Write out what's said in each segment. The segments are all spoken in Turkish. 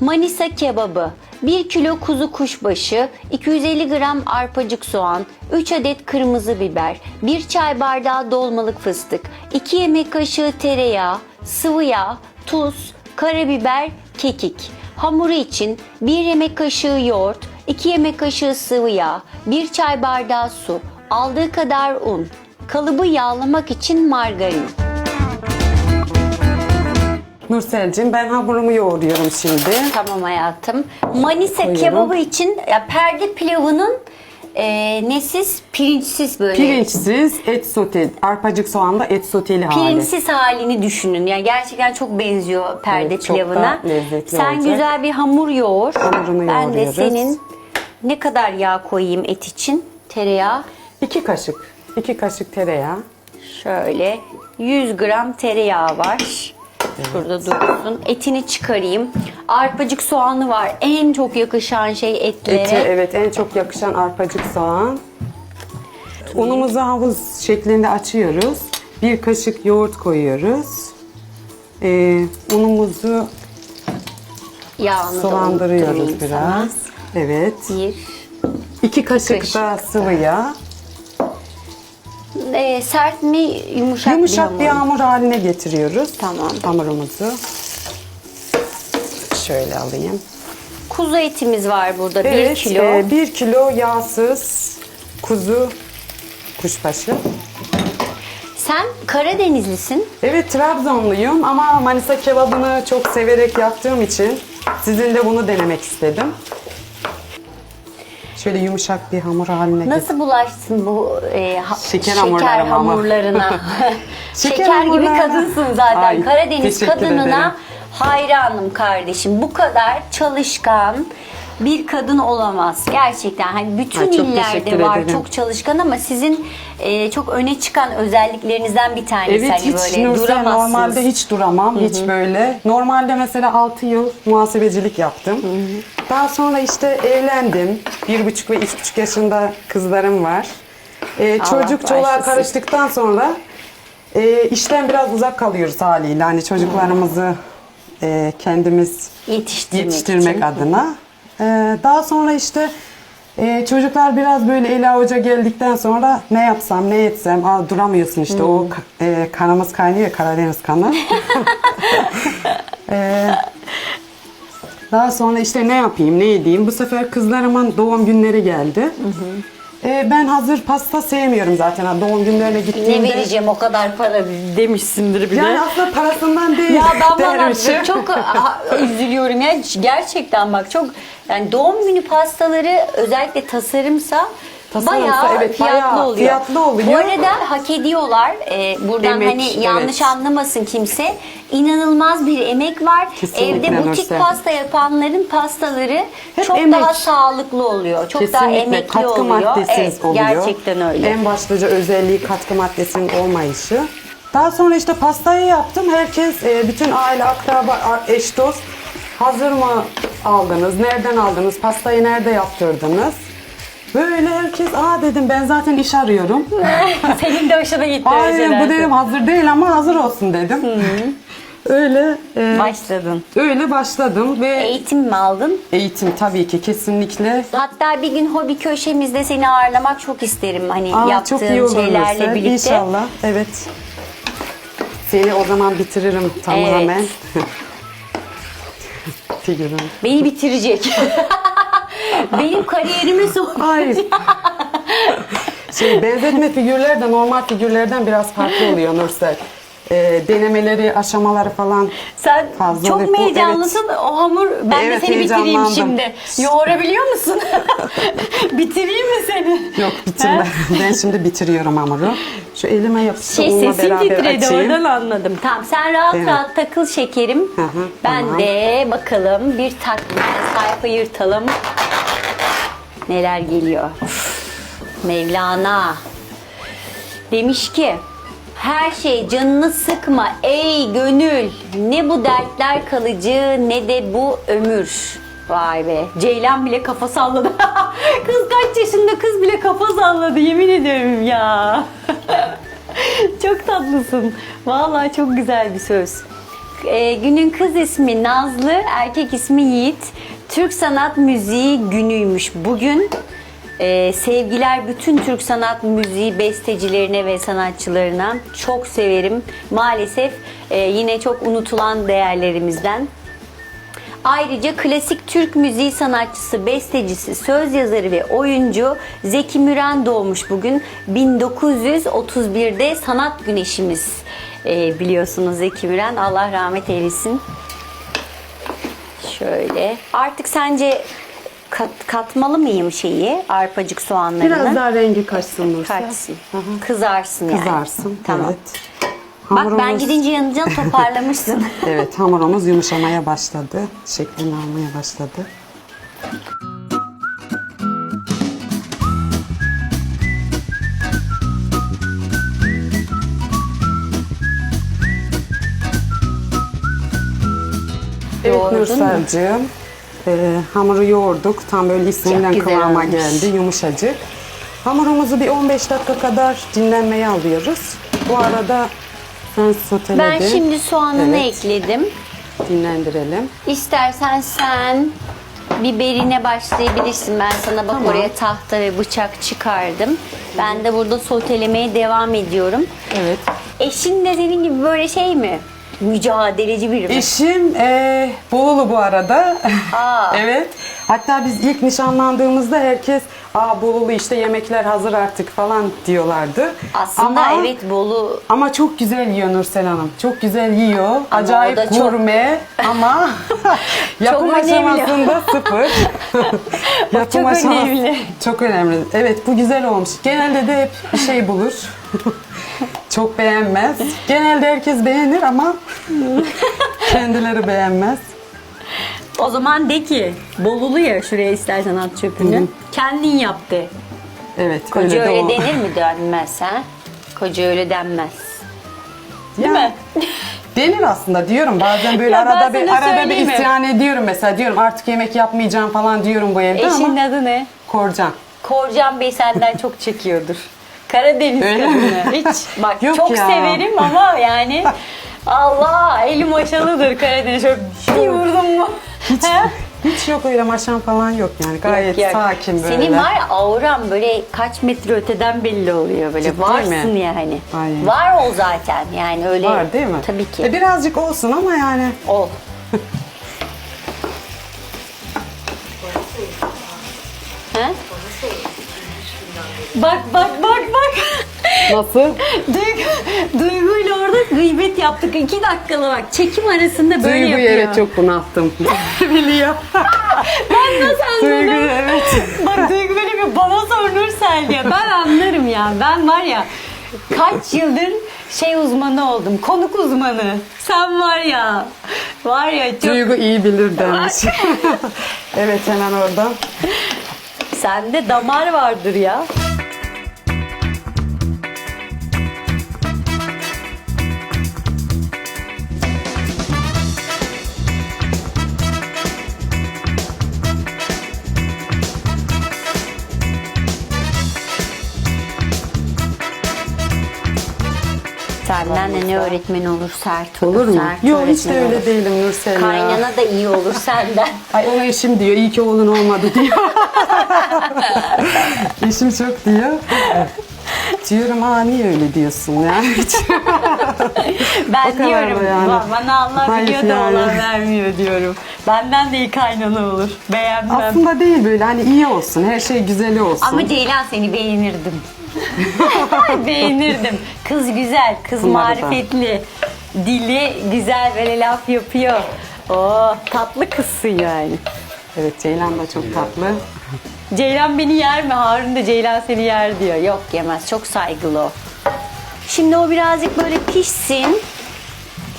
Manisa kebabı 1 kilo kuzu kuşbaşı, 250 gram arpacık soğan, 3 adet kırmızı biber, 1 çay bardağı dolmalık fıstık, 2 yemek kaşığı tereyağı, sıvı yağ, tuz, karabiber, kekik. Hamuru için 1 yemek kaşığı yoğurt, 2 yemek kaşığı sıvı yağ, 1 çay bardağı su, aldığı kadar un. Kalıbı yağlamak için margarin. Nursel'cim ben hamurumu yoğuruyorum şimdi. Tamam hayatım. Manisa Koyuyorum. kebabı için ya perde pilavının e, nesiz, pirinçsiz böyle. Pirinçsiz et sote, arpacık soğanla et soteli hali. Pirinçsiz halini düşünün. Yani gerçekten çok benziyor perde Evet, çok pilavına. da lezzetli Sen olacak. güzel bir hamur yoğur. Hamurunu ben de yoğuruyoruz. senin ne kadar yağ koyayım et için? Tereyağı. İki kaşık, iki kaşık tereyağı. Şöyle 100 gram tereyağı var. Şurada dursun. Etini çıkarayım. Arpacık soğanı var. En çok yakışan şey etlere. Eti evet en çok yakışan arpacık soğan. Unumuzu havuz şeklinde açıyoruz. Bir kaşık yoğurt koyuyoruz. Ee, unumuzu Yağını unutturmayayım biraz. sana. Evet. Bir. İki kaşık kaşık. da sıvı yağ. Ee, sert mi yumuşak, Yumuşak bir hamur? hamur haline getiriyoruz. Tamam. Hamurumuzu. Şöyle alayım. Kuzu etimiz var burada Evet, 1 kilo. e, bir kilo yağsız kuzu kuşbaşı. Sen Karadenizlisin. Evet Trabzonluyum ama Manisa kebabını çok severek yaptığım için sizinle bunu denemek istedim. Şöyle yumuşak bir hamur haline getir. Nasıl bulaştın bu e, ha- Şeker hamurlarıma ama. hamurlarına? Şeker Şeker, gibi hamurlarına. kadınsın zaten. Ay, Karadeniz teşekkür kadınına ederim. hayranım kardeşim. Bu kadar çalışkan bir kadın olamaz. Gerçekten hani bütün çok illerde var ederim. çok çalışkan ama sizin e, çok öne çıkan özelliklerinizden bir tanesi. Evet hani hiç böyle Nursel duramazsınız. normalde hiç duramam hiç böyle. Normalde mesela 6 yıl muhasebecilik yaptım. Daha sonra işte evlendim. Bir buçuk ve üç buçuk yaşında kızlarım var. Ee, çocuk çoluğa karıştıktan sonra e, işten biraz uzak kalıyoruz haliyle. Hani çocuklarımızı e, kendimiz Yetiştirmek, yetiştirmek için. adına. Ee, daha sonra işte e, çocuklar biraz böyle eli avuca geldikten sonra ne yapsam ne etsem Aa, duramıyorsun işte o Hmm. ka- e, kanımız kaynıyor Karadeniz kanı. Ee, daha sonra işte ne yapayım ne edeyim bu sefer kızlarımın doğum günleri geldi. Ee, ben hazır pasta sevmiyorum zaten Ha, doğum günlerine Ne gittiğimde. vereceğim o kadar para demişsindir bir de. Yani aslında parasından değil Ya ben bana çok üzülüyorum ya gerçekten bak çok yani doğum günü pastaları özellikle tasarımsa Tasarımsa bayağı evet, fiyatlı bayağı oluyor. fiyatlı oluyor. Bu arada hak ediyorlar. Ee, buradan Emek, hani evet. yanlış anlamasın kimse. İnanılmaz bir emek var. Kesinlikle Evde butik Nursel. pasta yapanların pastaları Hep çok emek. daha sağlıklı oluyor. Çok daha Kesinlikle emekli katkı oluyor. Evet, oluyor. gerçekten öyle. En başlıca özelliği katkı maddesinin olmayışı. Daha sonra işte pastayı yaptım. Herkes, e, bütün aile, akraba, eş, dost hazır mı aldınız? Nereden aldınız? Pastayı nerede yaptırdınız? Böyle herkes, aa dedim ben zaten iş arıyorum. Senin de hoşuna gitti. şeyler. bu dedim hazır değil ama hazır olsun dedim. Öyle e, Başladın. öyle başladım ve Eğitim mi aldın? eğitim tabii ki kesinlikle Hatta bir gün hobi köşemizde seni ağırlamak çok isterim. Hani Aa, yaptığın çok iyi olur şeylerle Nursel. birlikte. İnşallah. Evet. Seni o zaman bitiririm tamamen. Figürüm. Beni bitirecek. Benim kariyerime son. Hayır. Şey, benzetme figürler de normal figürlerden biraz farklı oluyor Nursel. Ee, denemeleri, aşamaları falan Sen Fazla çok oluyor. mu Bu- heyecanlısın? O hamur ben Evet, de seni bitireyim heyecanlandım. şimdi. Yoğurabiliyor musun? bitireyim mi seni? yok bitirme. ben şimdi bitiriyorum hamuru. Şu elime yapıştı Şey unla sesin beraber titredi açayım. oradan anladım. Tamam sen rahat Evet. rahat takıl şekerim. Hı hı, ben tamam. de bakalım bir takvim sayfa yırtalım. Neler geliyor. Mevlana. Demiş ki her şey canını sıkma ey gönül. Ne bu dertler kalıcı ne de bu ömür. Vay be. Ceylan bile kafa salladı. kız kaç yaşında kız bile kafa salladı yemin ediyorum ya. çok tatlısın. Vallahi çok güzel bir söz. Ee, günün kız ismi Nazlı, erkek ismi Yiğit. Türk Sanat Müziği günüymüş bugün. Ee, sevgiler bütün Türk sanat müziği bestecilerine ve sanatçılarına. Çok severim. Maalesef e, yine çok unutulan değerlerimizden. Ayrıca klasik Türk müziği sanatçısı, bestecisi, söz yazarı ve oyuncu Zeki Müren doğmuş bugün. 1931'de sanat güneşimiz Ee, biliyorsunuz Zeki Müren. Allah rahmet eylesin. Şöyle. Artık sence kat, katmalı mıyım şeyi arpacık soğanlarını? Biraz daha rengi kaçsın Nursel. Kaçsın. Hı. Kızarsın yani. Kızarsın. Tamam. Evet. Bak ben Hamurumuz- gidince yanınca toparlamışsın. Evet hamurumuz yumuşamaya başladı. Şeklini almaya başladı. Yoğurdun mu? Nursel'cığım. e, hamuru yoğurduk. Tam böyle istenilen kıvama olmuş. geldi. Yumuşacık. Hamurumuzu bir 15 dakika kadar dinlenmeye alıyoruz. Bu arada sen soteledin. ben şimdi soğanını Evet. ekledim. Dinlendirelim. İstersen sen biberine başlayabilirsin. Ben sana bak Tamam. oraya tahta ve bıçak çıkardım. Ben de burada sotelemeye devam ediyorum. Evet. Eşin de senin gibi böyle şey mi? Mücadeleci biri mi? Eşim eee Bolulu bu arada. Aa. evet. Hatta biz ilk nişanlandığımızda herkes aa Bolulu işte yemekler hazır artık falan diyorlardı. Aslında Ama- evet Bolu Ama çok güzel yiyor Nursel Hanım. Çok güzel yiyor. Acayip o da çok- gurme ama yapım Çok aşamasında sıfır. yapım çok aşaması- önemli. Çok önemli. Evet bu güzel olmuş. Genelde de hep bir şey bulur. Çok beğenmez. Genelde herkes beğenir ama kendileri beğenmez. O zaman de ki Bolulu ya şuraya istersen at çöpünü. Kendin yap de. Evet. Koca de öyle o. denir mi denmez ha? Koca öyle denmez. Değil mi? Denir aslında diyorum. Bazen böyle Ya arada bir arada bir isyan ediyorum mesela. Diyorum artık yemek yapmayacağım falan diyorum bu evde Eşinin ama adı ne? korcan. Korcan Bey senden çok çekiyordur. Karadeniz Öyle kadını. mi? Hiç bak Yok çok ya. severim ama yani Allah elim aşalıdır Karadeniz. Şöyle bir vurdum mu? He? Hiç yok öyle maşan falan yok yani. Gayet Yok, yok. sakin böyle. Senin var ya auran böyle kaç metre öteden belli oluyor böyle. Ciddi Varsın mi? yani. Ay. Var ol zaten yani öyle. Var değil mi? Tabii ki. E, birazcık olsun ama yani. Ol. He? Bak bak bak bak. Nasıl? Duygu, Duygu ile orada gıybet yaptık. İki dakikalı bak çekim arasında böyle Duyguyu yapıyor. evet çok bunalttım. Biliyor. Ben nasıl anladım? Duygu evet. Bak Duygu böyle bir bana sor Nursel ya. Ben anlarım ya. Ben var ya kaç yıldır şey uzmanı oldum. Konuk uzmanı. Sen var ya. Var ya çok... Duygu iyi bilir demiş. evet hemen oradan. Sende damar vardır ya. Senden de ne öğretmen olur sert olur. Olur mu? Sert Yok hiç de öyle olur. değilim Nursel ya. Kaynana da iyi olur senden. Ay o eşim diyor. iyi ki oğlun olmadı diyor. eşim çok diyor. Diyorum aa niye öyle diyorsun ya? Hiç. Ben kadar diyorum yani. "Ba- bana Allah Hayır biliyor da yani. olan vermiyor diyorum. Benden de iyi kaynana olur. Beğenmem. Aslında değil böyle hani iyi olsun. Her şey güzeli olsun. Ama Ceylan seni beğenirdim. beğenirdim. Kız güzel, kız Bunları da. marifetli. Dili güzel böyle laf yapıyor. Oo, tatlı kızsın yani. Evet Ceylan da çok tatlı. Ceylan beni yer mi? Harun da Ceylan seni yer diyor. Yok yemez. Çok saygılı o. Şimdi o birazcık böyle pişsin.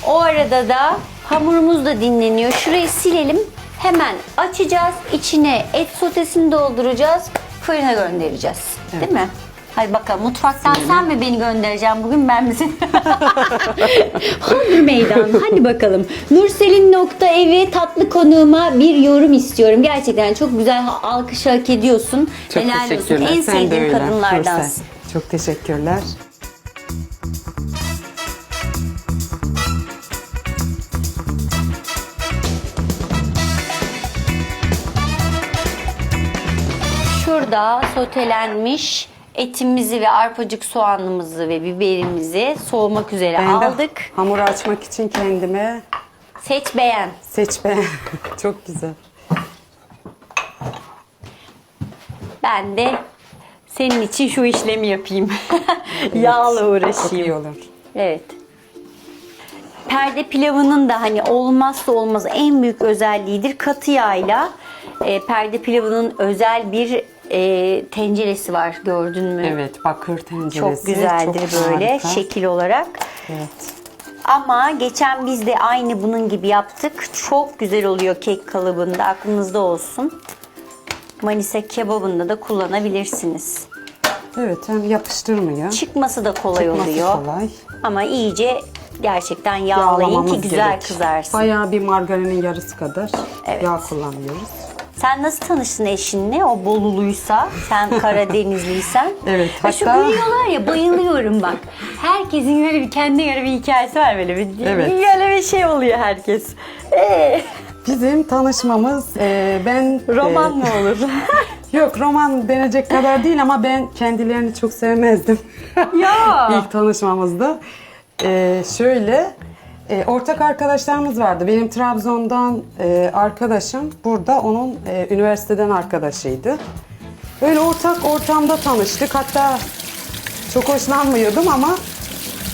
O arada da hamurumuz da dinleniyor. Şurayı silelim. Hemen açacağız. İçine et sotesini dolduracağız. Fırına göndereceğiz. Değil mi? Hadi bakalım mutfaktan sen mi beni göndereceğim bugün ben misin? Hamur meydan. Hadi bakalım. Nursel'in nokta evi tatlı konuğuma bir yorum istiyorum. Gerçekten çok güzel alkış hak ediyorsun. Çok Helal olsun. teşekkürler. En Sen sevdiğim öyle, kadınlardansın. Çok teşekkürler. Şurada sotelenmiş etimizi ve arpacık soğanımızı ve biberimizi soğumak üzere Ben de aldık. hamuru açmak için kendime Seç beğen. seç be. Çok güzel. Ben de senin için şu işlemi yapayım. Yağla Çok uğraşayım. iyi olur. Evet. Perde pilavının da hani olmazsa olmaz en büyük özelliğidir. Katı yağıyla e, perde pilavının özel bir e, tenceresi var gördün mü? Evet bakır tenceresi. Çok güzeldir çok böyle harika. şekil olarak. Evet. Ama geçen biz de aynı bunun gibi yaptık. Çok güzel oluyor kek kalıbında aklınızda olsun. Manisa kebabında da kullanabilirsiniz. Evet hem yapıştırmıyor. Çıkması da kolay Çıkması oluyor. kolay. Ama iyice gerçekten yağlayın ki Yağlamamız güzel gerek. kızarsın. Bayağı bir margarinin yarısı kadar Evet. yağ kullanıyoruz. Sen nasıl tanıştın eşinle? O Boluluysa, sen Karadenizliysen. Evet, Ha, Şu hatta- gülüyorlar ya bayılıyorum bak. Herkesin böyle bir kendine göre bir hikayesi var böyle bir, Evet. böyle bir şey oluyor herkes. Ee, Bizim tanışmamız e, ben... roman e, mı olur? Yok roman denecek kadar değil ama ben kendilerini çok sevmezdim. ya. İlk tanışmamızda. E, şöyle e, ortak arkadaşlarımız vardı. Benim Trabzon'dan e, arkadaşım burada onun e, üniversiteden arkadaşıydı. Böyle ortak ortamda tanıştık. Hatta çok hoşlanmıyordum ama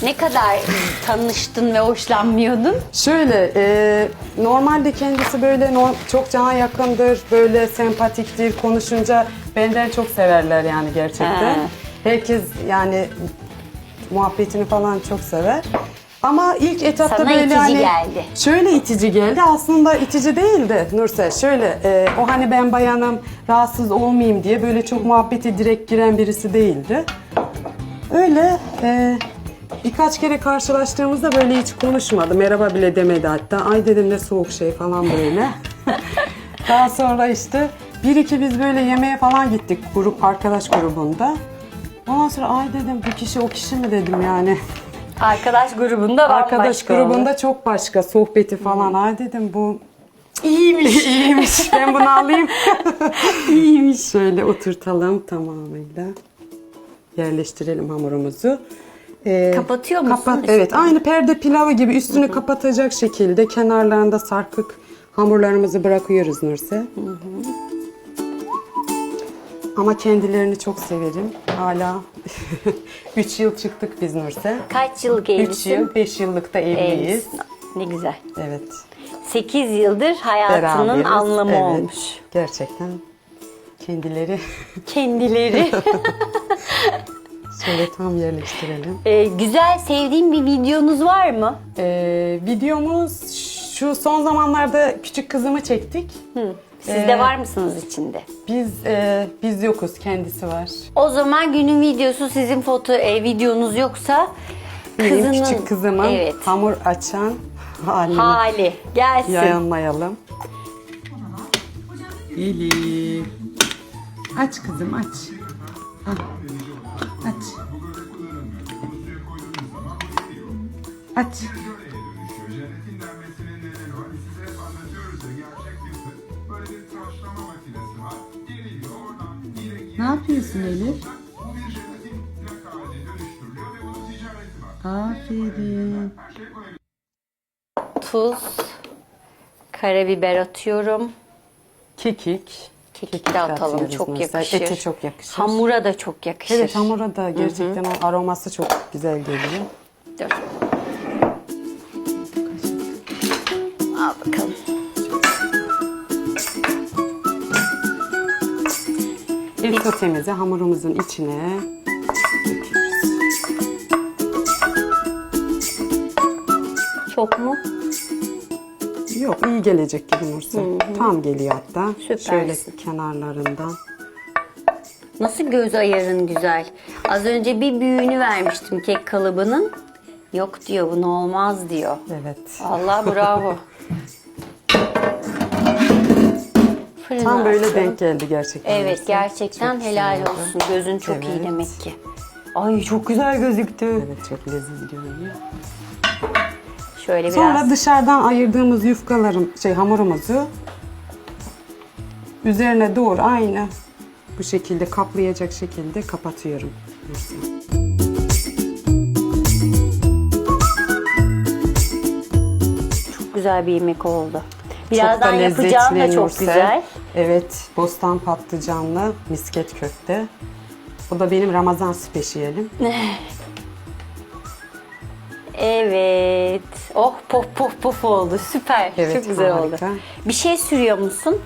Ne kadar tanıştın ve hoşlanmıyordun? Şöyle, e, normalde kendisi böyle no- çok cana yakındır, böyle sempatiktir, konuşunca benden çok severler yani gerçekten. Ha. Herkes yani muhabbetini falan çok sever. Ama ilk etapta Sana böyle itici hani geldi. şöyle itici geldi. Aslında itici değildi Nursel. Şöyle e, o hani ben bayanım rahatsız olmayayım diye böyle çok muhabbeti direkt giren birisi değildi. Öyle e, birkaç kere karşılaştığımızda böyle hiç konuşmadı. Merhaba bile demedi hatta. Ay dedim ne soğuk şey falan böyle. Daha sonra işte bir iki biz böyle yemeğe falan gittik grup arkadaş grubunda. Ondan sonra ay dedim bu kişi o kişi mi dedim yani. Arkadaş grubunda Arkadaş bambaşka grubunda olur. çok başka sohbeti falan. Ay dedim bu iyiymiş. iyiymiş. Ben bunu alayım. iyiymiş. Şöyle oturtalım tamamıyla. Yerleştirelim hamurumuzu. Ee, Kapatıyor musun kapat- üstünü? evet aynı perde pilavı gibi üstünü kapatacak şekilde kenarlarında sarkık hamurlarımızı bırakıyoruz Nurse. Ama kendilerini çok severim. Hala 3 yıl çıktık biz Nurse. Kaç 3 evlisin? yıl, 5 yıllık da evliyiz. Evlisin. Ne güzel. Evet. 8 yıldır hayatının Beraberiz. anlamı Evet, olmuş. Gerçekten kendileri Kendileri. şöyle tam yerleştirelim. Ee, güzel sevdiğin bir videonuz var mı? Ee, videomuz şu son zamanlarda küçük kızımı çektik. Siz Ee, de var mısınız içinde? Biz e, biz yokuz, kendisi var. O zaman günün videosu sizin foto e, videonuz yoksa Benim kızının küçük kızımın evet, hamur açan halini hali gelsin. yayınlayalım. Elif. Aç kızım aç. Ah, Aç. Aç. Yapıyorsun Elif? Aferin. Tuz, karabiber atıyorum. Kekik. Kekik de atalım atıyoruz çok mesela. yakışır. Ete çok yakışır. Hamura da çok yakışır. Evet hamura da gerçekten o aroması çok güzel geliyor. Dur. Al bakalım. Bir sotemizi hamurumuzun içine. Çok mu? Yok iyi gelecek gibi Nurse. Tam geliyor hatta. Süpersin. Şöyle kenarlarından. Nasıl göz ayarın güzel. Az önce bir büyüğünü vermiştim kek kalıbının. Yok diyor bunu olmaz diyor. Evet. Allah bravo. Fırına Tam böyle denk geldi gerçekten. Evet gerçekten Çok helal güzel oldu. olsun. Gözün çok iyi Evet. demek ki. Ay çok güzel gözüktü. Evet çok lezzetli görünüyor. Şöyle biraz. Sonra dışarıdan ayırdığımız yufkaların şey hamurumuzu üzerine doğru aynı Bu şekilde kaplayacak şekilde kapatıyorum. Çok güzel bir yemek oldu. Çok Birazdan da yapacağım da lezzetli çok Nursel. güzel. Evet, bostan patlıcanlı misket köfte. Bu da benim Ramazan spesiyelim. Evet. Oh pof pof pof oldu. Süper. Evet, Çok güzel harika. oldu. Bir şey sürüyor musun?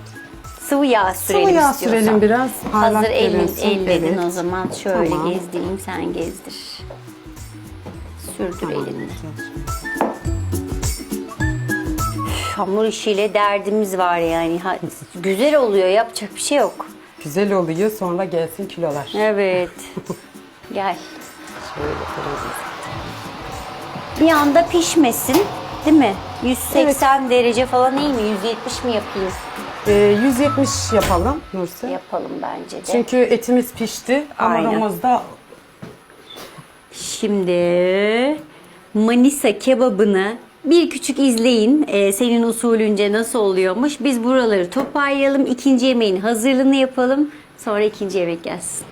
Sıvı yağ sürelim Sıvı yağ istiyorsan. sürelim biraz. parlak Hazır elin, görünsün. elledin Evet. o zaman şöyle Tamam. gezdireyim sen gezdir. Sürdür Tamam, elini. güzel. Hamur işiyle derdimiz var yani. Ha, güzel oluyor yapacak bir şey yok. Güzel oluyor sonra gelsin kilolar. Evet. Gel. Şöyle koyalım. Bir anda pişmesin. Değil mi? 180 derece falan iyi mi? 170 mi yapayım? Ee, 170 yapalım Nursel. Yapalım bence de. Çünkü etimiz pişti. Aynen. Hamurumuz da Şimdi Manisa kebabını bir küçük izleyin. Ee, senin usulünce nasıl oluyormuş. Biz buraları toparlayalım. İkinci yemeğin hazırlığını yapalım. Sonra ikinci yemek gelsin.